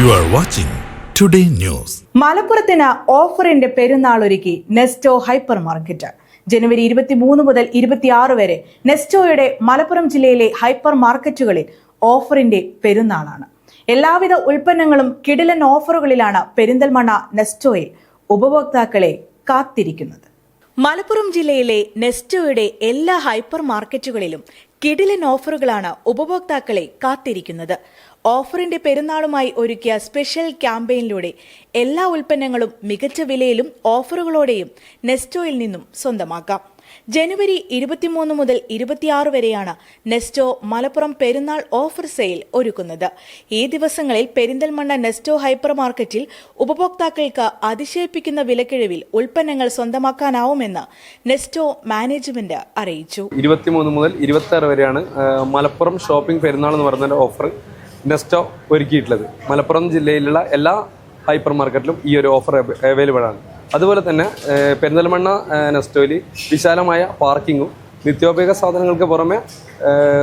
You are watching today news മലപ്പുറത്തിന് ഓഫറിന്റെ പെരുന്നാൾ ഒരുക്കി നെസ്റ്റോ ഹൈപ്പർ മാർക്കറ്റ് ജനുവരി ഇരുപത്തിമൂന്ന് മുതൽ ഇരുപത്തിയാറ് വരെ നെസ്റ്റോയുടെ മലപ്പുറം ജില്ലയിലെ ഹൈപ്പർ മാർക്കറ്റുകളിൽ ഓഫറിന്റെ പെരുന്നാളാണ്. എല്ലാവിധ ഉൽപ്പന്നങ്ങളും കിടിലൻ ഓഫറുകളിലാണ് പെരിന്തൽമണ്ണ നെസ്റ്റോയിൽ ഉപഭോക്താക്കളെ കാത്തിരിക്കുന്നത്. മലപ്പുറം ജില്ലയിലെ നെസ്റ്റോയുടെ എല്ലാ ഹൈപ്പർ മാർക്കറ്റുകളിലും കിടിലൻ ഓഫറുകളാണ് ഉപഭോക്താക്കളെ കാത്തിരിക്കുന്നത്. ഓഫറിന്റെ പെരുന്നാളുമായി ഒരുക്കിയ സ്പെഷ്യൽ ക്യാമ്പയിനിലൂടെ എല്ലാ ഉൽപ്പന്നങ്ങളും മികച്ച വിലയിലും ഓഫറുകളോടെയും നെസ്റ്റോയിൽ നിന്നും സ്വന്തമാക്കാം. ജനുവരി ഇരുപത്തിമൂന്ന് മുതൽ ഇരുപത്തിയാറ് വരെയാണ് നെസ്റ്റോ മലപ്പുറം പെരുന്നാൾ ഓഫർ സെയിൽ ഒരുക്കുന്നത്. ഈ ദിവസങ്ങളിൽ പെരിന്തൽമണ്ണ നെസ്റ്റോ ഹൈപ്പർ മാർക്കറ്റിൽ ഉപഭോക്താക്കൾക്ക് അതിശയിപ്പിക്കുന്ന വിലക്കിഴിവിൽ ഉൽപ്പന്നങ്ങൾ സ്വന്തമാക്കാനാവുമെന്ന് നെസ്റ്റോ മാനേജ്മെന്റ് അറിയിച്ചു. ഇരുപത്തിമൂന്ന് മുതൽ ഇരുപത്തി വരെയാണ് മലപ്പുറം ഷോപ്പിംഗ് പെരുന്നാൾ എന്ന് പറയുന്ന ഓഫർ. നെസ്റ്റോ ഒരുക്കിയിട്ടുള്ളത്. മലപ്പുറം ജില്ലയിലുള്ള എല്ലാ ഹൈപ്പർ മാർക്കറ്റിലും ഈ ഒരു ഓഫർ അവൈലബിൾ ആണ്. അതുപോലെ തന്നെ പെരിന്തൽമണ്ണ നെസ്റ്റോയിൽ വിശാലമായ പാർക്കിങ്ങും നിത്യോപയോഗ സാധനങ്ങൾക്ക് പുറമെ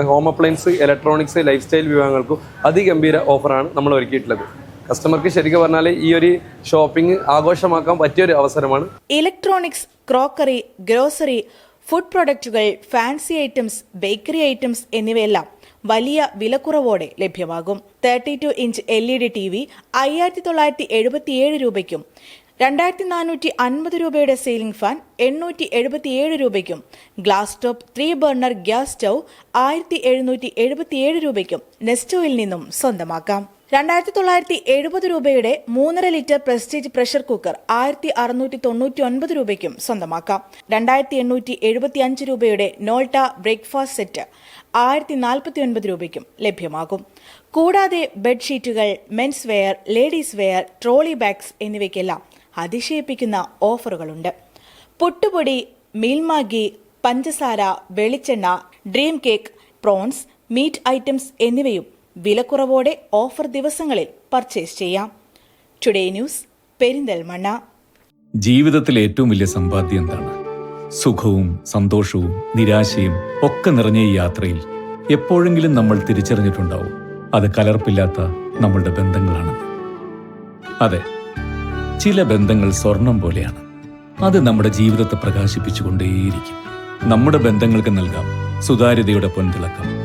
home appliance electronics lifestyle വിഭാഗങ്ങൾക്കും അതിഗംഭീര ഓഫറാണ് നമ്മൾ ഒരുക്കിയിട്ടുള്ളത്. കസ്റ്റമർക്ക് ശരിക്കും പറഞ്ഞാൽ ഈ ഒരു ഷോപ്പിംഗ് ആഘോഷമാക്കാൻ പറ്റിയൊരു അവസരമാണ്. ഇലക്ട്രോണിക്സ് ക്രോക്കറി ഗ്രോസറി ഫുഡ് പ്രൊഡക്റ്റുകൾ ഫാൻസി ഐറ്റംസ് ബേക്കറി ഐറ്റംസ് എന്നിവയെല്ലാം വലിയ വിലക്കുറവോടെ ലഭ്യമാകും. Thirty two inch L E D T V അയ്യായിരത്തി തൊള്ളായിരത്തി എഴുപത്തിയേഴ് രൂപയ്ക്കും രണ്ടായിരത്തി നാനൂറ്റി അൻപത് രൂപയുടെ സീലിംഗ് ഫാൻ എണ്ണൂറ്റി എഴുപത്തിയേഴ് രൂപയ്ക്കും glass top three burner gas stove ആയിരത്തി എഴുന്നൂറ്റി എഴുപത്തിയേഴ് രൂപയ്ക്കും നെസ്റ്റോയിൽ നിന്നും സ്വന്തമാക്കാം. രണ്ടായിരത്തി തൊള്ളായിരത്തി എഴുപത് രൂപയുടെ മൂന്നര ലിറ്റർ പ്രസ്റ്റീജ് പ്രഷർ കുക്കർ ആയിരത്തി അറുന്നൂറ്റി തൊണ്ണൂറ്റി ഒൻപത് രൂപയ്ക്കും സ്വന്തമാക്കാം. രണ്ടായിരത്തി എണ്ണൂറ്റി എഴുപത്തി അഞ്ച് രൂപയുടെ നോൾട്ട ബ്രേക്ക്ഫാസ്റ്റ് സെറ്റ് ആയിരത്തി നാൽപ്പത്തി ഒൻപത് രൂപയ്ക്കും ലഭ്യമാകും. കൂടാതെ ബെഡ്ഷീറ്റുകൾ mens wear ladies wear trolley bags എന്നിവയ്ക്കെല്ലാം അതിശയിപ്പിക്കുന്ന ഓഫറുകളുണ്ട്. പുട്ടുപൊടി മീൽമാഗി പഞ്ചസാര വെളിച്ചെണ്ണ dream cake prawns meat items എന്നിവയും വിലക്കുറവോടെ ഓഫർ ദിവസങ്ങളിൽ പർച്ചേസ് ചെയ്യാം. Today news Perinthalmanna. ജീവിതത്തിലെ ഏറ്റവും വലിയ സമ്പാദ്യം എന്താണ്? സുഖവും സന്തോഷവും നിരാശയും ഒക്കെ നിറഞ്ഞ ഈ യാത്രയിൽ എപ്പോഴെങ്കിലും നമ്മൾ തിരിച്ചറിഞ്ഞിട്ടുണ്ടാവും. അത് കലർപ്പില്ലാത്ത നമ്മളുടെ ബന്ധങ്ങളാണെന്ന്. അതെ ചില ബന്ധങ്ങൾ സ്വർണം പോലെയാണ്. അത് നമ്മുടെ ജീവിതത്തെ പ്രകാശിപ്പിച്ചുകൊണ്ടേയിരിക്കും. നമ്മുടെ ബന്ധങ്ങൾക്ക് നൽകാം സുതാര്യതയുടെ പൊൻതിളക്കം.